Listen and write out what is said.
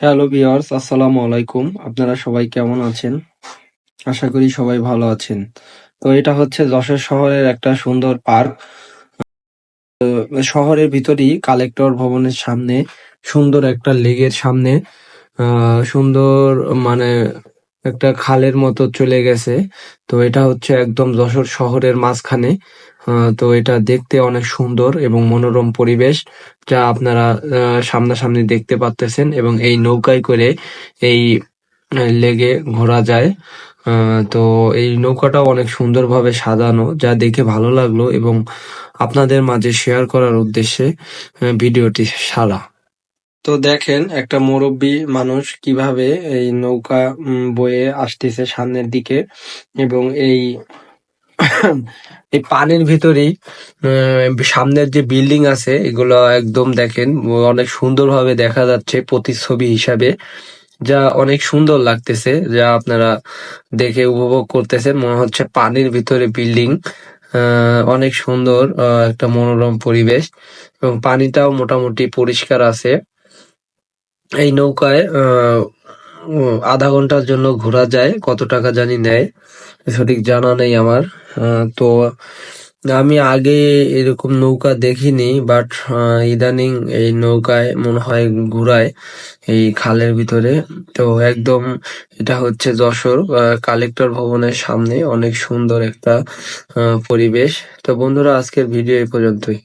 Hello viewers আসসালামু আলাইকুম। আপনারা সবাই কেমন আছেন? আশা করি সবাই ভালো আছেন। তো এটা হচ্ছে যশোর শহরের একটা সুন্দর পার্ক। শহরের ভিতরেই কালেক্টর ভবনের সামনে সুন্দর একটা লেগের সামনে সুন্দর মানে একটা খালের মতো চলে গেছে। তো এটা হচ্ছে একদম যশোর শহরের মাঝখানে। তো এটা দেখতে অনেক সুন্দর এবং মনোরম পরিবেশ যা আপনারা সামনাসামনি দেখতে পাচ্তেছেন এবং এই নৌকায় করে এই লেগে ঘোরা যায়। তো এই নৌকাটাও অনেক সুন্দরভাবে সাজানো যা দেখে ভালো লাগল এবং আপনাদের মাঝে শেয়ার করার উদ্দেশ্যে ভিডিওটি সারা। তো দেখেন একটা মুরব্বী মানুষ কীভাবে এই নৌকা বয়ে আসতেছে সামনের দিকে এবং এই এই পানির ভিতরেই সামনের যে বিল্ডিং আছে, এগুলো একদম দেখেন, অনেক সুন্দরভাবে দেখা যাচ্ছে প্রতিচ্ছবি হিসাবে। যা অনেক সুন্দর লাগতেছে, যা আপনারা দেখে উপভোগ করতেছেন। মনে হচ্ছে পানির ভিতরে বিল্ডিং অনেক সুন্দর একটা মনোরম পরিবেশ। এবং পানিটাও মোটামুটি পরিষ্কার আছে। এই নৌকায় আধা ঘণ্টার জন্য ঘোরা যায়, কত টাকা জানি নেয়, সঠিক জানা নেই আমার। তো আমি আগে এরকম নৌকা দেখিনি বাট ইদানিং এই নৌকায় মনে হয় ঘুরায় এই খালের ভিতরে। তো একদম এটা হচ্ছে যশোর কালেক্টর ভবনের সামনে। অনেক সুন্দর একটা পরিবেশ। তো বন্ধুরা, আজকের ভিডিও এই পর্যন্তই।